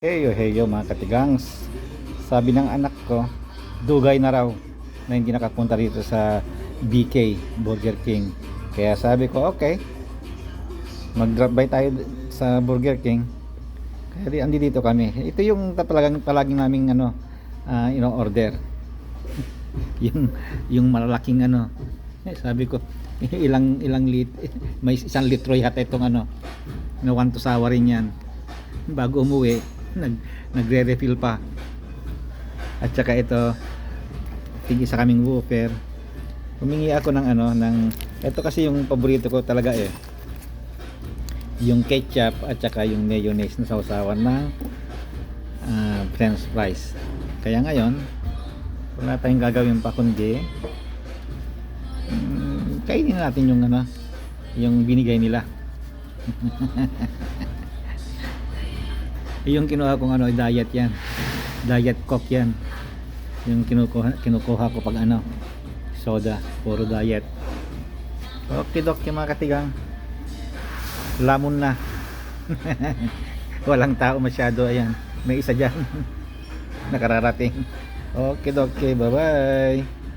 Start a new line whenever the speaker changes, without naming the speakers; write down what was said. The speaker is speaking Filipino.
Heyo, heyo mga katigangs. Sabi ng anak ko, dugay na raw na hindi nakapunta dito sa BK, Burger King. Kaya sabi ko, okay, mag-drop by tayo sa Burger King. Kaya di, andi dito kami. Ito yung talagang palaging naming ano, ah, ino-order. yung yung malalaking ano. Eh, sabi ko, ilang ilang lit may isang litro yata itong ano. Na one to sawa rin yan. Bago umuwi, nag nagre-refill pa. At saka ito, tig isa kaming woofer. Humingi ako ng ano, ng ito kasi yung paborito ko talaga eh. Yung ketchup at saka yung mayonnaise na sausawan ng ah, french fries. Kaya ngayon, wala tayong gagawin pa kundi mm, kainin natin yung ano, yung binigay nila. yung kinuha kong ano, diet yan. Diet coke yan. Yung kinukuha, kinukuha ko pag ano, soda, puro diet. Okay, dok, mga katigang. Lamon na. Walang tao masyado, ayan. May isa dyan. Nakararating. Okay, okay, bye-bye.